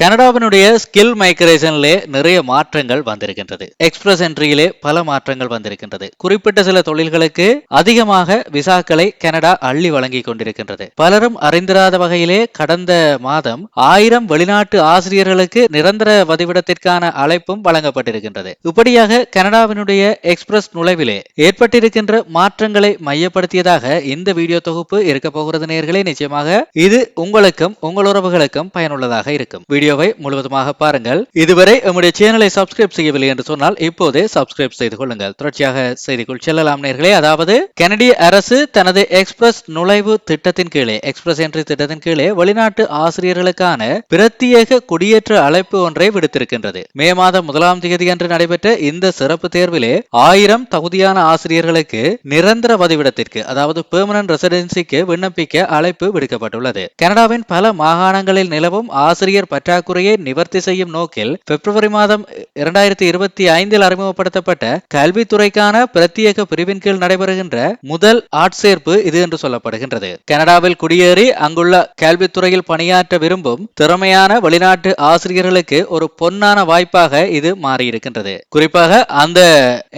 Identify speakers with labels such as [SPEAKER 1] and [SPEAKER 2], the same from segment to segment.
[SPEAKER 1] கனடாவினுடைய skill மைக்ரேஷன்லே நிறைய மாற்றங்கள் வந்திருக்கின்றது. எக்ஸ்பிரஸ் என்ட்ரியிலே பல மாற்றங்கள் வந்திருக்கின்றது. குறிப்பிட்ட சில தொழில்களுக்கு அதிகமாக விசாக்களை கனடா அள்ளி வழங்கி கொண்டிருக்கின்றது. பலரும் அறிந்திராத வகையிலே கடந்த மாதம் ஆயிரம் வெளிநாட்டு ஆசிரியர்களுக்கு நிரந்தர வதிவிடத்திற்கான அழைப்பும் வழங்கப்பட்டிருக்கின்றது. இப்படியாக கனடாவினுடைய எக்ஸ்பிரஸ் நுழைவிலே ஏற்பட்டிருக்கின்ற மாற்றங்களை மையப்படுத்தியதாக இந்த வீடியோ தொகுப்பு இருக்க போகிறது நேர்களே நிச்சயமாக இது உங்களுக்கும் உங்கள் உறவுகளுக்கும் பயனுள்ளதாக இருக்கும். வீடியோ வீடியோவை முழுவதுமாக பாருங்கள். இதுவரை நம்முடைய சேனலை சப்ஸ்கிரைப் செய்யவில்லை என்று சொன்னால் இப்போதே சப்ஸ்கிரைப் செய்து கொள்ளுங்கள். தொடர்ச்சியாக செய்திக்குள் செல்லலாம் நேர்களே. அதாவது கனடிய அரசு தனது எக்ஸ்பிரஸ் நுழைவு திட்டத்தின் கீழே எக்ஸ்பிரஸ் என்ட்ரி திட்டத்தின் கீழே வெளிநாட்டு ஆசிரியர்களுக்கான பிரத்யேக குடியேற்ற அழைப்பு ஒன்றை விடுத்திருக்கின்றது. மே மாதம் முதலாம் தேதி அன்று நடைபெற்ற இந்த சிறப்பு தேர்விலே ஆயிரம் தகுதியான ஆசிரியர்களுக்கு நிரந்தர வதிவிடத்திற்கு அதாவது பெர்மனன்ட் ரெசிடென்சிக்கு விண்ணப்பிக்க அழைப்பு விடுக்கப்பட்டுள்ளது. கனடாவின் பல மாகாணங்களில் நிலவும் ஆசிரியர் பற்றாக்குறையை நிவர்த்தி செய்யும் நோக்கில் பிப்ரவரி மாதம் இரண்டாயிரத்தி இருபத்தி ஐந்தில் அறிமுகப்படுத்தப்பட்ட கல்வித்துறைக்கான பிரத்யேக பிரிவின் கீழ் நடைபெறுகின்ற முதல் ஆட்சேர்ப்பு இது என்று சொல்லப்படுகின்றது. கனடாவில் குடியேறி அங்குள்ள கல்வித்துறையில் பணியாற்ற விரும்பும் திறமையான வெளிநாட்டு ஆசிரியர்களுக்கு ஒரு பொன்னான வாய்ப்பாக இது மாறியிருக்கின்றது. குறிப்பாக அந்த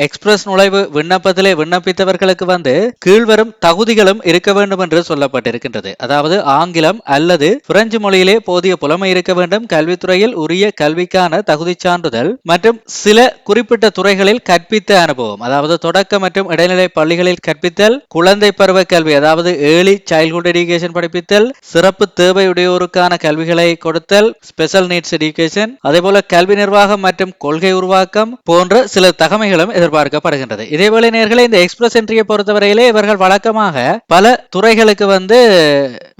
[SPEAKER 1] எக்ஸ்பிரஸ் நுழைவு விண்ணப்பத்திலே விண்ணப்பித்தவர்களுக்கு வந்து கீழ்வரும் தகுதிகளும் இருக்க வேண்டும் என்று சொல்லப்பட்டிருக்கின்றது. அதாவது ஆங்கிலம் அல்லது பிரெஞ்சு மொழியிலே போதிய புலமை இருக்க வேண்டும். கல்வித்துறையில் உரிய கல்விக்கான தகுதி சான்றிதழ் மற்றும் சில குறிப்பிட்ட துறைகளில் கற்பித்த அனுபவம் அதாவது தொடக்க மற்றும் இடைநிலை பள்ளிகளில் கற்பித்தல் குழந்தை பருவ கல்வி அதாவது ஏர்லி சைல்ட்ஹுட் எஜுகேஷன் படிப்பித்தல் சிறப்பு தேவையுடையோருக்கான கல்விகளை கொடுத்தல் ஸ்பெஷல் நீட்ஸ் எஜுகேஷன் அதே போல கல்வி நிர்வாகம் மற்றும் கொள்கை உருவாக்கம் போன்ற சில தகமைகளும் எதிர்பார்க்கப்படுகின்றது. இதேவேளை நேர்களை இந்த எக்ஸ்பிரஸ் என்ட்ரியை பொறுத்தவரையிலே இவர்கள் வழக்கமாக பல துறைகளுக்கு வந்து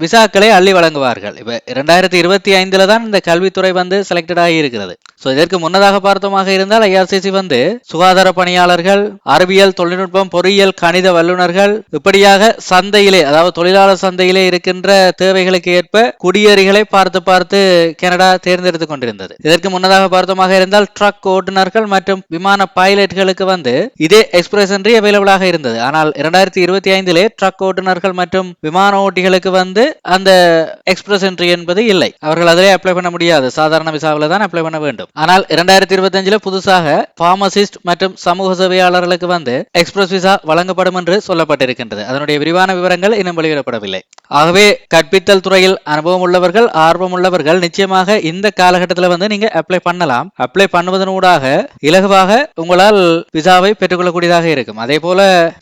[SPEAKER 1] விசாக்களை அள்ளி வழங்குவார்கள். இப்ப இரண்டாயிரத்தி இருபத்தி ஐந்துல தான் இந்த கல்வித்துறை வந்து செலக்டட் ஆகியிருக்கிறது ஸோ இதற்கு முன்னதாக பார்த்தோமாக இருந்தால் ஐஆர்சிசி வந்து சுகாதார பணியாளர்கள் அறிவியல் தொழில்நுட்பம் பொறியியல் கணித வல்லுநர்கள் இப்படியாக சந்தையிலே அதாவது தொழிலாளர் சந்தையிலே இருக்கின்ற தேவைகளுக்கு ஏற்ப குடியேறிகளை பார்த்து பார்த்து கனடா தேர்ந்தெடுத்து கொண்டிருந்தது. இதற்கு முன்னதாக பார்த்தோமாக இருந்தால் ட்ரக் ஓட்டுநர்கள் மற்றும் விமான பைலட்களுக்கு வந்து இதே எக்ஸ்பிரஸ் என்று அவைலபிளாக இருந்தது. ஆனால் இரண்டாயிரத்தி இருபத்தி ஐந்திலே ட்ரக் ஓட்டுநர்கள் மற்றும் விமான ஓட்டிகளுக்கு வந்து அந்த எக்ஸ்பிரஸ் என்ட்ரி என்பது இல்லை. அவர்கள் அதிலே அப்ளை பண்ண முடியாது. முடியாது சாதாரண விசாவில் தான் அப்ளை பண்ண வேண்டும். ஆனால் இரண்டாயிரத்தி இருபத்தி அஞ்சுல புதுசாக பார்மசிஸ்ட் மற்றும் சமூக சேவையாளர்களுக்கு வந்து எக்ஸ்பிரஸ் விசா வழங்கப்படும் என்று சொல்லப்பட்டிருக்கின்றது. அதனுடைய விரிவான விவரங்கள் இன்னும் வெளியிடப்படவில்லை. ஆகவே கற்பித்தல் துறையில் அனுபவம் உள்ளவர்கள் ஆர்வம் உள்ளவர்கள் நிச்சயமாக இந்த காலகட்டத்தில் வந்து நீங்க அப்ளை பண்ணலாம். அப்ளை பண்ணுவதனூடாக இலகுவாக உங்களால் விசாவை பெற்றுக்கொள்ளக்கூடியதாக இருக்கும். அதே போல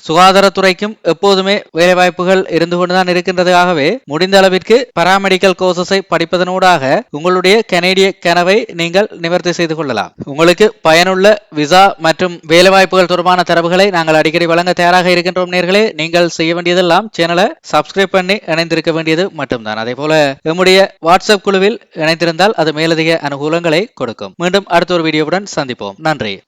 [SPEAKER 1] சுகாதாரத்துறைக்கும் எப்போதுமே வேலை வாய்ப்புகள் இருந்து கொண்டுதான் இருக்கின்றதாகவே முடிந்த அளவிற்கு பராமெடிக்கல் கோர்சஸை படிப்பதனூடாக உங்களுடைய கனேடிய கனவை நீங்கள் நிவர்த்தி செய்து கொள்ளலாம். உங்களுக்கு பயனுள்ள விசா மற்றும் வேலைவாய்ப்புகள் தொடர்பான தரவுகளை நாங்கள் அடிக்கடி வழங்க தயாராக இருக்கின்றோம் நேர்களே. நீங்கள் செய்ய வேண்டியதெல்லாம் சேனலை சப்ஸ்கிரைப் பண்ணி இணைந்திருக்க வேண்டியது மட்டும்தான். அதே போல நம்முடைய வாட்ஸ்அப் குழுவில் இணைந்திருந்தால் அது மேலதிக அனுகூலங்களை கொடுக்கும். மீண்டும் அடுத்த ஒரு வீடியோவுடன் சந்திப்போம். நன்றி.